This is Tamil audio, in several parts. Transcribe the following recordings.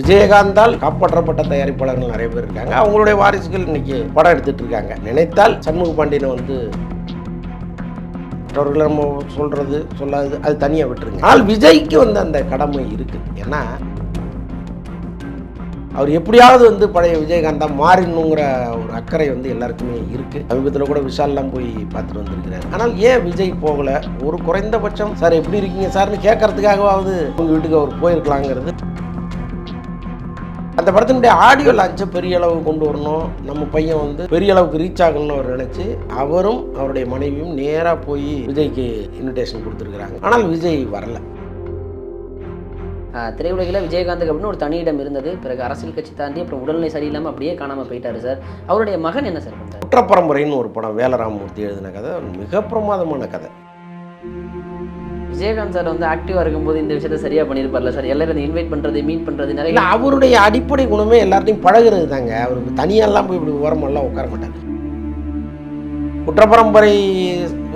விஜயகாந்தால் காப்பாற்றப்பட்ட தயாரிப்பாளர்கள் நிறைய பேர் இருக்காங்க. அவங்களுடைய வாரிசுகள் இன்னைக்கு படம் எடுத்துட்டு இருக்காங்க. நினைத்தால் சண்முக பாண்டியனை வந்து மற்றவர்களை நம்ம சொல்றது சொல்லாது அது தனியாக விட்டுருங்க. ஆனால் விஜய்க்கு வந்து அந்த கடமை இருக்குது ஏன்னா அவர் எப்படியாவது வந்து பழைய விஜயகாந்தா மாறிடணுங்கிற ஒரு அக்கறை வந்து எல்லாருக்குமே இருக்குது சமீபத்தில் கூட விஷால்லாம் போய் பார்த்துட்டு வந்திருக்கிறாரு. ஆனால் ஏன் விஜய் போகலை? ஒரு குறைந்தபட்சம் சார் எப்படி இருக்கீங்க? சார்னு கேட்கறதுக்காகவாவது உங்கள் வீட்டுக்கு அவர் போயிருக்கலாங்கிறது அந்த படத்தினுடைய ஆடியோ லான்ச்சை பெரிய அளவு கொண்டு வரணும். நம்ம பையன் வந்து பெரிய அளவுக்கு ரீச் ஆகணும்னு அவர் நினச்சி அவரும் அவருடைய மனைவியும் நேராக போய் விஜய்க்கு இன்விடேஷன் கொடுத்துருக்குறாங்க. ஆனால் விஜய் வரல. திரையுலகில் விஜயகாந்துக்கு அப்படின்னு ஒரு தனி இடம் இருந்தது. பிறகு அரசியல் கட்சி தாண்டி அப்புறம் உடல்நிலை சரியில்லாமல் அப்படியே காணாமல் போயிட்டாரு சார். அவருடைய மகன் என்ன சார் குற்றப்பரம்பரைன்னு ஒரு படம் வேலராமமூர்த்தி எழுதின கதை. மிக பிரமாதமான கதை. விஜயகாந்த் சார் வந்து ஆக்டிவாக இருக்கும்போது இந்த விஷயத்த சரியாக பண்ணியிருப்பார்ல சார்? எல்லாரும் இன்வைட் பண்ணுறது மீட் பண்ணுறது நிறைய இல்லை அவருடைய அடிப்படை குணமே எல்லார்ட்டையும் பழகுறது தாங்க. அவருக்கு தனியாலாம் போய் இப்படி ஓரமெல்லாம் உட்கார மாட்டார். குற்றப்பரம்பரை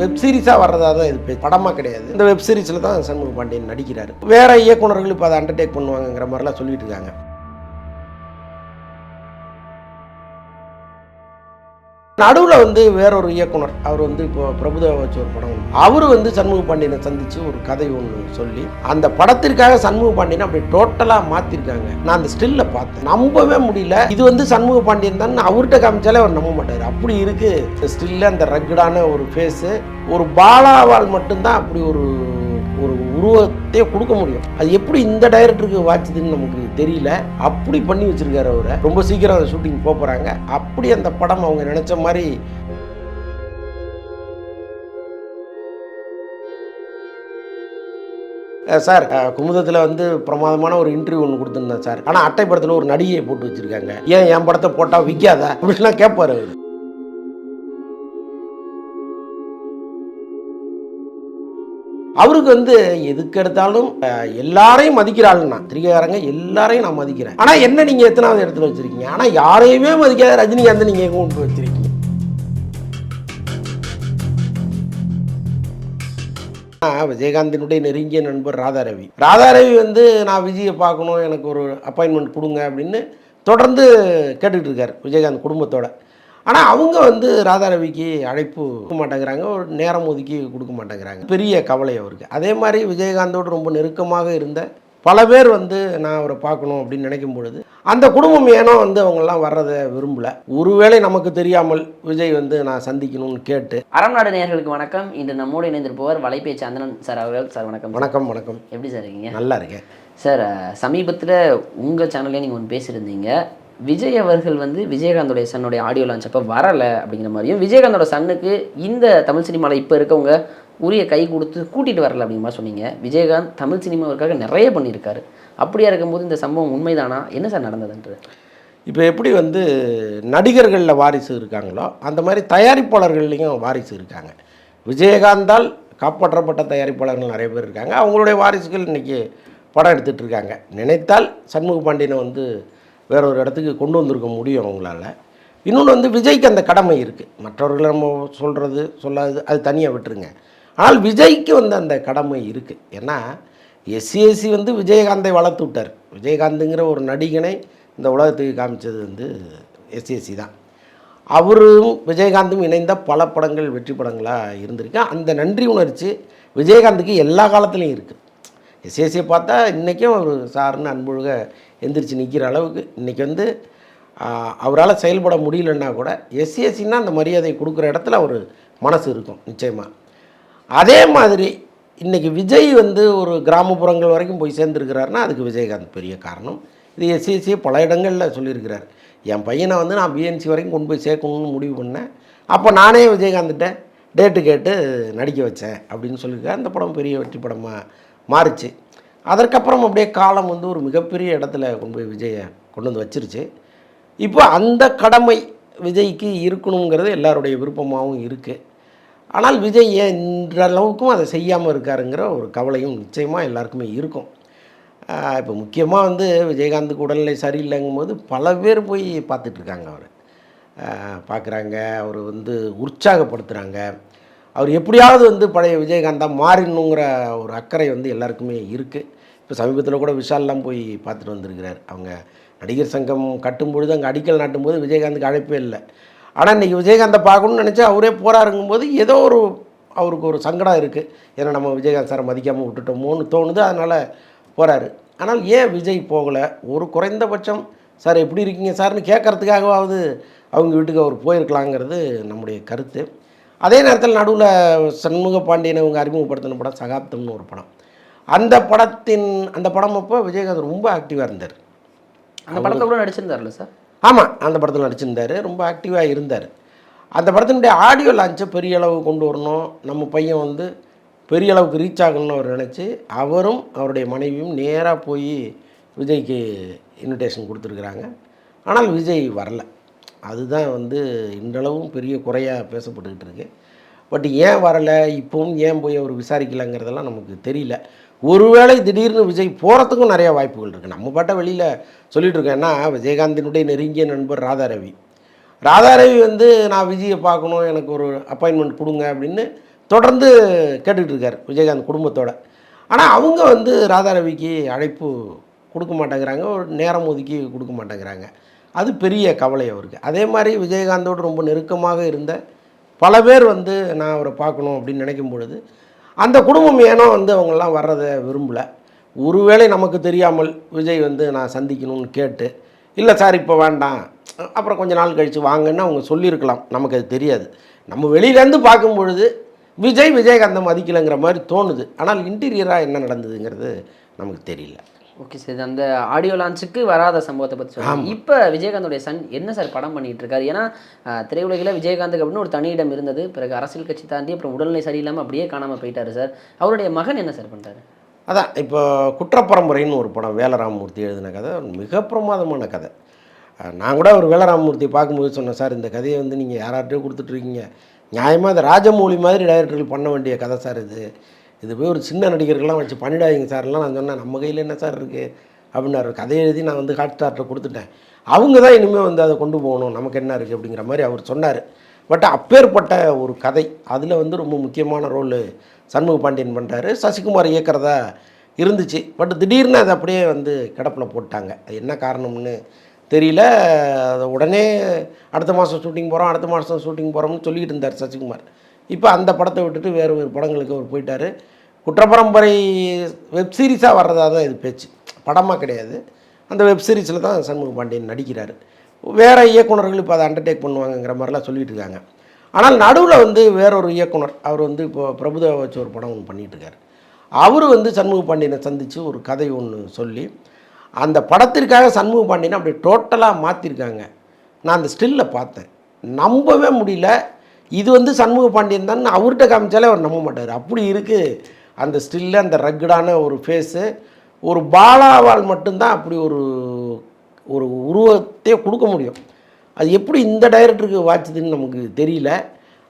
வெப்சீரிஸாக வர்றதா தான் இது படமாக கிடையாது. இந்த வெப் சீரிஸில் தான் சண்முக பாண்டியன் நடிக்கிறார். வேறு இயக்குனர்கள் இப்போ அதை அண்டர்டேக் பண்ணுவாங்கங்கிற மாதிரிலாம் சொல்லிட்டு இருக்காங்க. நடுவில் வந்து வேறொரு இயக்குனர் அவர் வந்து இப்போ பிரபுதேவா வச்சு ஒரு படம் அவர் வந்து சண்முக பாண்டியனை சந்திச்சு ஒரு கதை ஒன்று சொல்லி அந்த படத்திற்காக சண்முக பாண்டியனை அப்படி டோட்டலாக மாற்றிருக்காங்க நான் அந்த ஸ்டில்ல பார்த்தேன். நம்பவே முடியல. இது வந்து சண்முக பாண்டியன் தான் அவர்கிட்ட காமிச்சாலே அவர் நம்ப மாட்டார். அப்படி இருக்கு. ஸ்டில்ல அந்த ரக்கடான ஒரு ஃபேஸு ஒரு பாலாவால் மட்டும்தான் அப்படி ஒரு உருவத்தையே கொடுக்க முடியும். அது எப்படி இந்த டைரக்டருக்கு வாட்சதுன்னு நமக்கு தெரியல. அப்படி பண்ணி வச்சிருக்காரு அவரை. ரொம்ப சீக்கிரம் அந்த ஷூட்டிங் போகிறாங்க அப்படி அந்த படம் அவங்க நினச்ச மாதிரி சார் குமுதத்தில் வந்து பிரமாதமான ஒரு இன்டர்வியூ ஒன்று கொடுத்துருந்தேன் சார். ஆனால் அட்டை படத்தில் ஒரு நடிகையை போட்டு வச்சுருக்காங்க. ஏன் என் படத்தை போட்டால் விற்காதா அப்படின்லாம் கேட்பாரு அவர். அவருக்கு வந்து எதுக்கு எடுத்தாலும் எல்லாரையும் மதிக்கிறாள்னா திரிகாரங்க எல்லாரையும் நான் மதிக்கிறேன். ஆனால் என்ன நீங்கள் எத்தனாவது இடத்துல வச்சிருக்கீங்க? ஆனால் யாரையுமே மதிக்காத ரஜினிகாந்த் நீங்கள் கொண்டு வச்சிருக்கீங்க? விஜயகாந்தினுடைய நெருங்கிய நண்பர் ராதாரவி. ராதாரவி வந்து நான் விஜயை பார்க்கணும் எனக்கு ஒரு அப்பாயின்மெண்ட் கொடுங்க அப்படின்னு தொடர்ந்து கேட்டுக்கிட்டு இருக்கார் விஜயகாந்த் குடும்பத்தோட. ஆனால் அவங்க வந்து ராதாரவிக்கு அழைப்பு கொடுக்க மாட்டேங்கிறாங்க. ஒரு நேரம் ஒதுக்கி கொடுக்க மாட்டேங்கிறாங்க. பெரிய கவலை அவருக்கு. அதே மாதிரி விஜயகாந்தோடு ரொம்ப நெருக்கமாக இருந்த பல பேர் வந்து நான் அவரை பார்க்கணும் அப்படின்னு நினைக்கும் பொழுது அந்த குடும்பம் ஏனோ வந்து அவங்கெல்லாம் வர்றதை விரும்பல. ஒருவேளை நமக்கு தெரியாமல் விஜய் வந்து நான் சந்திக்கணும்னு கேட்டு. அறம் நாடு நேயர்களுக்கு வணக்கம். இன்று நம்மோடு இணைந்திருப்பவர் வலைபேச்சு சந்திரன் சார் அவர்கள். சார் வணக்கம். வணக்கம் வணக்கம். எப்படி சார் இருக்கீங்க? நல்லா இருக்கேன். சார் சமீபத்தில் உங்கள் சேனல்லே நீங்கள் ஒன்று பேசியிருந்தீங்க. விஜய் அவர்கள் வந்து விஜயகாந்தோடைய சன்னுடைய ஆடியோ லான்ச் அப்போ வரலை அப்படிங்கிற மாதிரியும் விஜயகாந்தோட சன்னுக்கு இந்த தமிழ் சினிமாவில் இப்போ இருக்கவங்க உரிய கை கொடுத்து கூட்டிகிட்டு வரல அப்படிங்கிற மாதிரி சொன்னீங்க. விஜயகாந்த் தமிழ் சினிமாவிற்காக நிறைய பண்ணியிருக்காரு. அப்படியா இருக்கும்போது இந்த சம்பவம் உண்மைதானா? என்ன சார் நடந்ததுன்றது? இப்போ எப்படி வந்து நடிகர்களில் வாரிசு இருக்காங்களோ அந்த மாதிரி தயாரிப்பாளர்கள்லேயும் வாரிசு இருக்காங்க. விஜயகாந்தால் காப்பாற்றப்பட்ட தயாரிப்பாளர்கள் நிறைய பேர் இருக்காங்க. அவங்களுடைய வாரிசுகள் இன்றைக்கி படம் எடுத்துகிட்டு இருக்காங்க. நினைத்தால் சண்முக பாண்டியனை வந்து வேற ஒரு இடத்துக்கு கொண்டு வந்திருக்க முடியும் அவங்களால. இன்னொன்று வந்து விஜய்க்கு அந்த கடமை இருக்குது மற்றவர்களை நம்ம சொல்கிறது சொல்லாது அது தனியாக விட்டுருங்க. ஆனால் விஜய்க்கு வந்து அந்த கடமை இருக்குது ஏன்னா எஸ்சிஎஸ்சி வந்து விஜயகாந்தை வளர்த்து விட்டார். விஜயகாந்துங்கிற ஒரு நடிகனை இந்த உலகத்துக்கு காமிச்சது வந்து எஸ்சிஎஸ்சி தான். அவரும் விஜயகாந்தும் இணைந்த பல படங்கள் வெற்றி படங்களாக இருந்திருக்கு. அந்த நன்றி உணர்ச்சி விஜயகாந்துக்கு எல்லா காலத்துலேயும் இருக்குது எஸ்சிஎஸ்சியை பார்த்தா இன்றைக்கும் அவர் சார்னு அன்பொழுக எந்திரிச்சு நிற்கிற அளவுக்கு இன்றைக்கி வந்து அவரால் செயல்பட முடியலன்னா கூட எஸ்சிஎஸ்சின்னா அந்த மரியாதை கொடுக்குற இடத்துல ஒரு மனசு இருக்கும் நிச்சயமாக அதே மாதிரி இன்றைக்கி விஜய் வந்து ஒரு கிராமப்புறங்கள் வரைக்கும் போய் சேர்ந்துருக்கிறாருன்னா அதுக்கு விஜயகாந்த் பெரிய காரணம். இது எஸ்சிஎஸ்சி பல இடங்களில் சொல்லியிருக்கிறார். என் பையனை வந்து நான் பிஎன்சி வரைக்கும் கொண்டு போய் சேர்க்கணும்னு முடிவு பண்ணேன். அப்போ நானே விஜயகாந்த்கிட்ட டேட்டு கேட்டு நடிக்க வச்சேன் அப்படின்னு சொல்லியிருக்கேன் அந்த படம் பெரிய வெற்றி படமாக மாறுச்சு. அதற்கப்புறம் அப்படியே காலம் வந்து ஒரு மிகப்பெரிய இடத்துல கொண்டு போய் விஜயை கொண்டு வந்து வச்சிருச்சு. இப்போ அந்த கடமை விஜய்க்கு இருக்கணுங்கிறது எல்லாருடைய விருப்பமாகவும் இருக்குது ஆனால் விஜய் என்ற அளவுக்கும் அதை செய்யாமல் இருக்காருங்கிற ஒரு கவலையும் நிச்சயமாக எல்லாருக்குமே இருக்கும். இப்போ முக்கியமாக வந்து விஜயகாந்துக்கு உடல்நிலை சரியில்லைங்கும் போது பல பேர் போய் பார்த்துட்ருக்காங்க அவர். பார்க்குறாங்க அவர் வந்து உற்சாகப்படுத்துகிறாங்க அவர் எப்படியாவது வந்து பழைய விஜயகாந்தாக மாறிடணுங்கிற ஒரு அக்கறை வந்து எல்லாருக்குமே இருக்குது இப்போ சமீபத்தில் கூட விஷால்லாம் போய் பார்த்துட்டு வந்திருக்கிறார். அவங்க நடிகர் சங்கம் கட்டும் பொழுது அங்கே அடிக்கல் நாட்டும் போது விஜயகாந்துக்கு அழைப்பே இல்லை. ஆனால் இன்றைக்கி விஜயகாந்தை பார்க்கணும்னு நினச்சா அவரே போகிறாருங்கும்போது ஏதோ ஒரு அவருக்கு ஒரு சங்கடம் இருக்குது ஏன்னா நம்ம விஜயகாந்த் சாரை மதிக்காமல் விட்டுட்டோமோன்னு தோணுது. அதனால் போகிறாரு ஆனால் ஏன் விஜய் போகலை? ஒரு குறைந்தபட்சம் சார் எப்படி இருக்கீங்க சார்னு கேட்கறதுக்காகவாவது அவங்க வீட்டுக்கு அவர் போயிருக்கலாங்கிறது நம்முடைய கருத்து. அதே நேரத்தில் நடுவில் சண்முக பாண்டியனை இவங்க அறிமுகப்படுத்தின படம் சகாப்தம்னு ஒரு படம். அந்த படத்தின் அந்த படம் அப்போ விஜயகாந்த் ரொம்ப ஆக்டிவாக இருந்தார். அந்த படத்தை கூட நடிச்சிருந்தார்ல சார்? ஆமாம் அந்த படத்தில் நடிச்சிருந்தார் ரொம்ப ஆக்டிவாக இருந்தார். அந்த படத்தினுடைய ஆடியோ லான்ச்சை பெரிய அளவு கொண்டு வரணும். நம்ம பையன் வந்து பெரிய அளவுக்கு ரீச் ஆகணும்னு அவர் நினச்சி அவரும் அவருடைய மனைவியும் நேராக போய் விஜய்க்கு இன்விடேஷன் கொடுத்துருக்குறாங்க. ஆனால் விஜய் வரல. அதுதான் வந்து இன்றளவும் பெரிய குறையாக பேசப்பட்டுக்கிட்டு இருக்கு பட் ஏன் வரலை? இப்போவும் ஏன் போய் அவர் விசாரிக்கலைங்கிறதெல்லாம் நமக்கு தெரியல. ஒருவேளை திடீர்னு விஜய் போகிறதுக்கும் நிறையா வாய்ப்புகள் இருக்குது நம்ம பாட்டை வெளியில் சொல்லிட்டு இருக்கோம் ஏன்னா விஜயகாந்தினுடைய நெருங்கிய நண்பர் ராதாரவி. ராதாரவி வந்து நான் விஜயை பார்க்கணும். எனக்கு ஒரு அப்பாயின்மெண்ட் கொடுங்க அப்படின்னு தொடர்ந்து கேட்டுக்கிட்டு இருக்கார் விஜயகாந்த் குடும்பத்தோடு. ஆனால் அவங்க வந்து ராதாரவிக்கு அழைப்பு கொடுக்க மாட்டேங்கிறாங்க. ஒரு நேரம் ஒதுக்கி கொடுக்க மாட்டேங்கிறாங்க. அது பெரிய கவலை அவருக்கு. அதே மாதிரி விஜயகாந்தோடு ரொம்ப நெருக்கமாக இருந்த பல பேர் வந்து நான் அவரை பார்க்கணும் அப்படின்னு நினைக்கும் பொழுது அந்த குடும்பம் ஏனோ வந்து அவங்கெல்லாம் வர்றதை விரும்பலை. ஒருவேளை நமக்கு தெரியாமல் விஜய் வந்து நான் சந்திக்கணும்னு கேட்டு இல்லை சார் இப்போ வேண்டாம். அப்புறம் கொஞ்ச நாள் கழித்து வாங்கன்னு அவங்க சொல்லியிருக்கலாம். நமக்கு அது தெரியாது. நம்ம வெளியிலேருந்து பார்க்கும் பொழுது விஜய் விஜயகாந்தை மதிக்கலைங்கிற மாதிரி தோணுது. ஆனால் இன்டீரியராக என்ன நடந்ததுங்கிறது நமக்கு தெரியல. ஓகே சார் அந்த ஆடியோ லான்ச்சுக்கு வராத சம்பவத்தை பற்றி சொல்லுங்க இப்போ விஜயகாந்தோடைய சன் என்ன சார் படம் பண்ணிட்டு இருக்காரு? ஏன்னா திரையுலகில் விஜயகாந்துக்கு அப்படின்னு ஒரு தனி இடம் இருந்தது. பிறகு அரசியல் கட்சி தாண்டி அப்புறம் உடல்நிலை சரியில்லாமல் அப்படியே காணாமல் போயிட்டாரு சார் அவருடைய மகன் என்ன சார் பண்ணுறாரு அதான் இப்போ குற்றப்பரம்பரைன்னு ஒரு படம் வேலராமமூர்த்தி எழுதின கதை மிக பிரமாதமான கதை. நான் கூட ஒரு வேலராமமூர்த்தி பார்க்கும்போது சொன்னேன் சார் இந்த கதையை வந்து நீங்கள் யார்கிட்டயோ கொடுத்துட்ருக்கீங்க நியாயமாக இந்த ராஜமௌழி மாதிரி டைரக்டர்கள் பண்ண வேண்டிய கதை சார் இது. இது போய் ஒரு சின்ன நடிகர்கள்லாம் வச்சு பண்ணிடாதீங்க சார்லாம் நான் சொன்னேன். நம்ம கையில் என்ன சார் இருக்குது அப்படின்னாரு. கதையை எழுதி நான் வந்து ஹாட் ஸ்டார்ட்ட கொடுத்துட்டேன். அவங்க தான் இனிமேல் வந்து அதை கொண்டு போகணும். நமக்கு என்ன இருக்குது அப்படிங்கிற மாதிரி அவர் சொன்னார். பட் அப்பேற்பட்ட ஒரு கதை. அதில் வந்து ரொம்ப முக்கியமான ரோல் சண்முக பாண்டியன் பண்ணுறாரு சசிகுமார் இயக்கிறதா இருந்துச்சு. பட் திடீர்னு அதை அப்படியே வந்து கிடப்பில் போட்டாங்க. அது என்ன காரணம்னு தெரியல. அதை உடனே அடுத்த மாதம் ஷூட்டிங் போகிறோம் அடுத்த மாதம் ஷூட்டிங் போகிறோம்னு சொல்லிக்கிட்டு இருந்தார் சசிகுமார். இப்போ அந்த படத்தை விட்டுட்டு வேறு ஒரு படங்களுக்கு அவர் போயிட்டார். குற்றப்பரம்பரை வெப் சீரிஸாக தான் இது பேச்சு. படமாக கிடையாது. அந்த வெப்சீரிஸில் தான் சண்முக பாண்டியன் நடிக்கிறார். வேறு இயக்குனர்கள் இப்போ அதை அண்டர்டேக் பண்ணுவாங்கங்கிற மாதிரிலாம் சொல்லிகிட்டு இருக்காங்க. ஆனால் நடுவில் வந்து வேறொரு இயக்குனர் அவர் வந்து இப்போ பிரபுதேவா வச்சு ஒரு படம் ஒன்று பண்ணிகிட்ருக்கார் அவர் வந்து சண்முக பாண்டியனை சந்தித்து ஒரு கதை ஒன்று சொல்லி அந்த படத்திற்காக சண்முக பாண்டியனை அப்படி டோட்டலாக மாற்றிருக்காங்க நான் அந்த ஸ்டில்ல பார்த்தேன். நம்பவே முடியல. இது வந்து சண்முக பாண்டியன் தான். அவர்கிட்ட காமிச்சாலே அவர் நம்ப மாட்டார். அப்படி இருக்குது அந்த ஸ்டில்லு அந்த ரக்கடான ஒரு ஃபேஸு ஒரு பாலாவால் மட்டும்தான் அப்படி ஒரு ஒரு உருவத்தையே கொடுக்க முடியும். அது எப்படி இந்த டைரக்டருக்கு வாட்சதுன்னு நமக்கு தெரியல.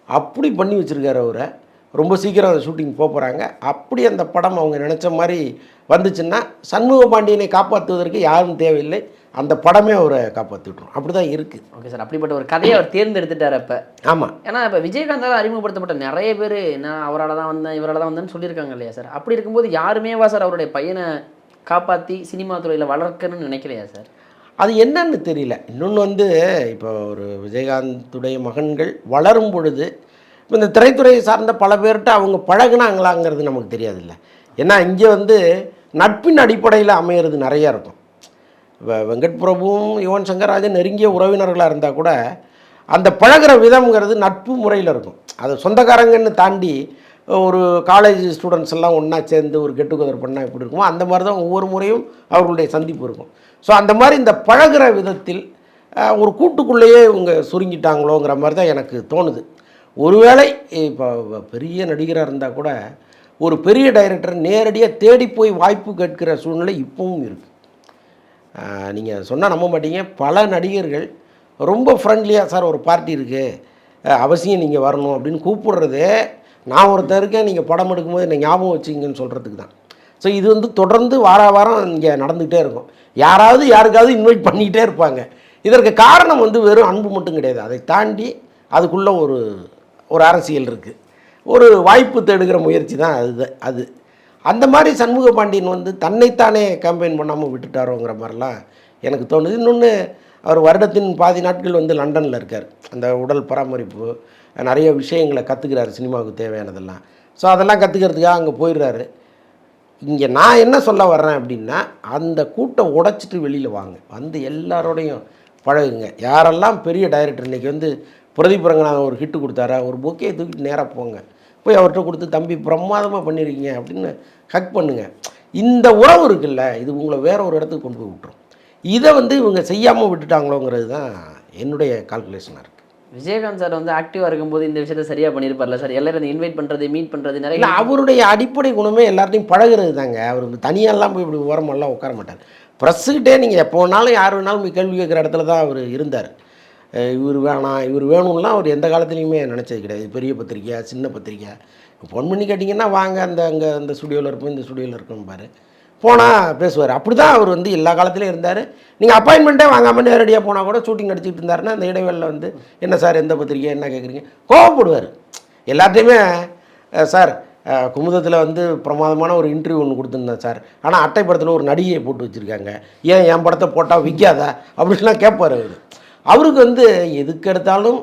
அப்படி பண்ணி வச்சுருக்காரு அவரை. ரொம்ப சீக்கிரம் அந்த ஷூட்டிங் போக போகிறாங்க அப்படி அந்த படம் அவங்க நினச்ச மாதிரி வந்துச்சுன்னா சண்முக பாண்டியனை காப்பாற்றுவதற்கு யாரும் தேவையில்லை. அந்த படமே அவரை காப்பாற்றி விட்டுரும் அப்படி தான் இருக்குது ஓகே சார் அப்படிப்பட்ட ஒரு கதையை அவர் தேர்ந்தெடுத்துட்டார் அப்போ. ஆமாம் ஏன்னா இப்போ விஜயகாந்தால் அறிமுகப்படுத்தப்பட்ட நிறைய பேர் நான் அவரால் தான் வந்தேன் இவரால் தான் வந்தேன்னு சொல்லியிருக்காங்க இல்லையா சார்? அப்படி இருக்கும்போது யாருமேவா சார் அவருடைய பையனை காப்பாற்றி சினிமா துறையில் வளர்க்கணும்னு நினைக்கலையா சார்? அது என்னன்னு தெரியல. இன்னொன்று வந்து இப்போ ஒரு விஜயகாந்துடைய மகன்கள் வளரும் பொழுது இப்போ இந்த திரைத்துறையை சார்ந்த பல பேர்கிட்ட அவங்க பழகுனாங்களாங்கிறது நமக்கு தெரியாதுல்ல. ஏன்னா இங்கே வந்து நட்பின் அடிப்படையில் அமையிறது நிறையா இருக்கும். வெங்கட் பிரபுவும் யுவன் சங்கர் ராஜன் நெருங்கிய உறவினர்களாக இருந்தால் கூட அந்த பழகுற விதம்ங்கிறது நட்பு முறையில் இருக்கும். அது சொந்தக்காரங்கன்னு தாண்டி ஒரு காலேஜ் ஸ்டூடெண்ட்ஸ் எல்லாம் ஒன்றா சேர்ந்து ஒரு கெட் டுகெதர் பண்ணால் எப்படி இருக்குமோ அந்த மாதிரி தான் ஒவ்வொரு முறையும் அவர்களுடைய சந்திப்பு இருக்கும். ஸோ அந்த மாதிரி இந்த பழகுற விதத்தில் ஒரு கூட்டுக்குள்ளேயே இவங்க சுருங்கிட்டாங்களோங்கிற மாதிரி தான் எனக்கு தோணுது. ஒருவேளை இப்போ பெரிய நடிகராக இருந்தால் கூட ஒரு பெரிய டைரக்டர் நேரடியாக தேடி போய் வாய்ப்பு கேட்கிற சூழ்நிலை இப்போவும் இருக்குது நீங்கள் சொன்னால் நம்ப மாட்டீங்க. பல நடிகர்கள் ரொம்ப ஃப்ரெண்ட்லியாக சார் ஒரு பார்ட்டி இருக்குது அவசியம் நீங்கள் வரணும் அப்படின்னு கூப்பிடுறதே நான் ஒருத்தர் இருக்கேன் நீங்கள் படம் எடுக்கும்போது என்னை ஞாபகம் வச்சுங்கன்னு சொல்கிறதுக்கு தான். ஸோ இது வந்து தொடர்ந்து வார வாரம் இங்கே நடந்துகிட்டே இருக்கும். யாராவது யாருக்காவது இன்வைட் பண்ணிக்கிட்டே இருப்பாங்க. இதற்கு காரணம் வந்து வெறும் அன்பு மட்டும் கிடையாது. அதை தாண்டி அதுக்குள்ளே ஒரு ஒரு அரசியல் இருக்குது ஒரு வாய்ப்பு தேடுகிற முயற்சி தான் அது அது. அந்த மாதிரி சண்முக பாண்டியன் வந்து தன்னைத்தானே கேம்பெயின் பண்ணாமல் விட்டுட்டாரோங்கிற மாதிரிலாம் எனக்கு தோணுது. இன்னொன்று அவர் வருடத்தின் பாதி நாட்கள் வந்து லண்டனில் இருக்கார். அந்த உடல் பராமரிப்பு நிறைய விஷயங்களை கற்றுக்கிறாரு சினிமாவுக்கு தேவையானதெல்லாம். ஸோ அதெல்லாம் கற்றுக்கிறதுக்காக அங்கே போயிடுறாரு. இங்கே நான் என்ன சொல்ல வர்றேன் அப்படின்னா அந்த கூட்டம் உடைச்சிட்டு வெளியில் வாங்க. வந்து எல்லாரோடையும் பழகுங்க. யாரெல்லாம் பெரிய டைரக்டர் இன்றைக்கி வந்து பிரதீப் ரங்கநாதன் ஒரு ஹிட்டு கொடுத்தாரா ஒரு பொக்கே தூக்கிட்டு நேராக போங்க. போய் அவர்கிட்ட கொடுத்து தம்பி பிரமாதமாக பண்ணியிருக்கீங்க அப்படின்னு ஹக் பண்ணுங்க. இந்த உறவு இருக்குல்ல இது உங்களை வேற ஒரு இடத்துக்கு கொண்டு போய் விட்டுரும். இதை வந்து இவங்க செய்யாமல் விட்டுட்டாங்களோங்கிறது தான் என்னுடைய கால்குலேஷனாக இருக்குது விஜயகாந்த் சார் வந்து ஆக்டிவாக இருக்கும்போது இந்த விஷயத்த சரியாக பண்ணியிருப்பார்ல சார்? எல்லாரும் இன்வைட் பண்ணுறது மீட் பண்ணுறது இல்லை நிறைய அவருடைய அடிப்படை குணமே எல்லார்ட்டையும் பழகுறது தாங்க. அவர் தனியாலாம் போய் இப்படி ஓரமெல்லாம் உட்கார மாட்டார். ப்ரெஸ்ஸுக்கிட்டே நீங்கள் எப்போ வேணாலும் யார் வேணாலும் போய் கேள்வி கேட்குற இடத்துல தான் அவர் இருந்தார். இவர் வேணாம் இவர் வேணும்லாம் அவர் எந்த காலத்துலையுமே நினச்சது கிடையாது. பெரிய பத்திரிக்கையா சின்ன பத்திரிக்கை. ஃபோன் பண்ணி கேட்டிங்கன்னா வாங்க அந்த அங்கே அந்த ஸ்டுடியோவில் இருப்போம் இந்த ஸ்டுடியோவில் இருக்கும் பாரு. போனால் பேசுவார். அப்படி தான் அவர் வந்து எல்லா காலத்துலேயும் இருந்தார். நீங்கள் அப்பாயின்மெண்ட்டே வாங்காமல் நேரடியாக போனால் கூட ஷூட்டிங் நடிச்சிட்டு இருந்தாருன்னா அந்த இடைவேளையில் வந்து என்ன சார் எந்த பத்திரிக்கை என்ன கேட்குறீங்க கோவப்படுவார். எல்லாத்தையுமே சார் குமுதத்தில் வந்து பிரமாதமான ஒரு இன்டர்வியூ ஒன்று கொடுத்துருந்தேன் சார். ஆனால் அட்டை படத்தில் ஒரு நடிகையை போட்டு வச்சுருக்காங்க. ஏன் என் படத்தை போட்டால் விற்காதா அப்படின்லாம் கேட்பார் அவர். அவருக்கு வந்து எதுக்கு எடுத்தாலும்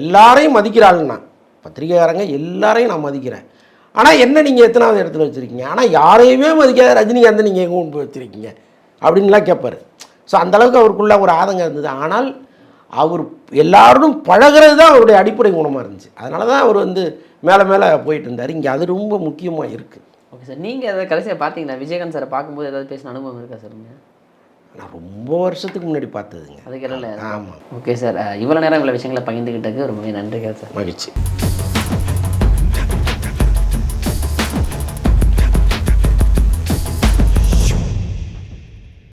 எல்லாரையும் மதிக்கிற பத்திரிகைக்காரங்க எல்லாரையும் நான் மதிக்கிறேன். ஆனால் என்ன நீங்கள் எத்தனாவது இடத்துல வச்சுருக்கீங்க? ஆனால் யாரையுமே மதிக்காத ரஜினிகாந்தை நீங்கள் எங்கே கொண்டு போய் வச்சுருக்கீங்க? அப்படின்லாம் கேட்பார் ஸோ அந்தளவுக்கு அவருக்குள்ளே ஒரு ஆதங்கம் இருந்தது. ஆனால் அவர் எல்லாரும் பழகிறது தான் அவருடைய அடிப்படை குணமாக இருந்துச்சு. அதனால தான் அவர் வந்து மேலே மேலே போயிட்டு இருந்தார். இங்கே அது ரொம்ப முக்கியமாக இருக்குது ஓகே சார். நீங்கள் அதை கடைசியாக பார்த்தீங்களா? விஜயகாந்த் சாரை பார்க்கும்போது ஏதாவது பேசின அனுபவம் இருக்கா சார் நீங்கள் நான் ரொம்ப வருஷத்துக்கு முன்னாடி பார்த்ததுங்க. அதுக்கு இல்லை ஆமாம் ஓகே சார் இவ்வளோ நேரம் இவ்வளோ விஷயங்களை பகிர்ந்துக்கிட்டதுக்கு ரொம்பவே நன்றிகள் சார் மகிழ்ச்சி.